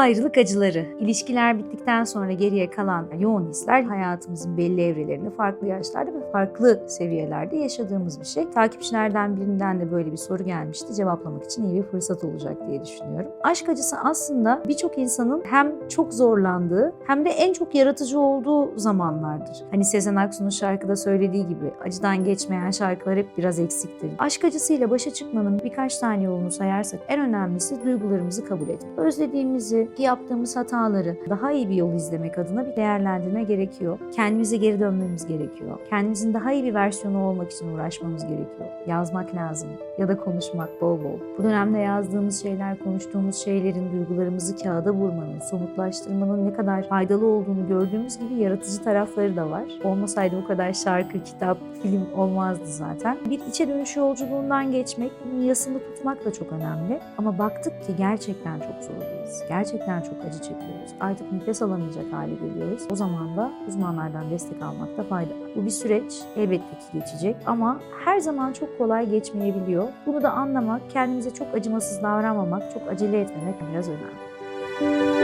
Ayrılık acıları. İlişkiler bittikten sonra geriye kalan yoğun hisler hayatımızın belli evrelerinde farklı yaşlarda ve farklı seviyelerde yaşadığımız bir şey. Takipçilerden birinden de böyle bir soru gelmişti. Cevaplamak için iyi bir fırsat olacak diye düşünüyorum. Aşk acısı aslında birçok insanın hem çok zorlandığı hem de en çok yaratıcı olduğu zamanlardır. Hani Sezen Aksu'nun şarkıda söylediği gibi acıdan geçmeyen şarkılar hep biraz eksiktir. Aşk acısıyla başa çıkmanın birkaç tane yolunu sayarsak en önemlisi duygularımızı kabul etmek. Özlediğimizi, yaptığımız hataları daha iyi bir yol izlemek adına bir değerlendirme gerekiyor. Kendimize geri dönmemiz gerekiyor. Kendimizin daha iyi bir versiyonu olmak için uğraşmamız gerekiyor. Yazmak lazım ya da konuşmak bol bol. Bu dönemde yazdığımız şeyler, konuştuğumuz şeylerin duygularımızı kağıda vurmanın, somutlaştırmanın ne kadar faydalı olduğunu gördüğümüz gibi yaratıcı tarafları da var. Olmasaydı bu kadar şarkı, kitap, film olmazdı zaten. Bir içe dönüş yolculuğundan geçmek, bunun yasını tutmak da çok önemli. Ama baktık ki gerçekten çok zorluyuz. Gerçekten çok acı çekiyoruz. Artık nefes alamayacak hale geliyoruz. O zaman da uzmanlardan destek almakta fayda var. Bu bir süreç elbette ki geçecek ama her zaman çok kolay geçmeyebiliyor. Bunu da anlamak, kendimize çok acımasız davranmamak, çok acele etmemek biraz önemli.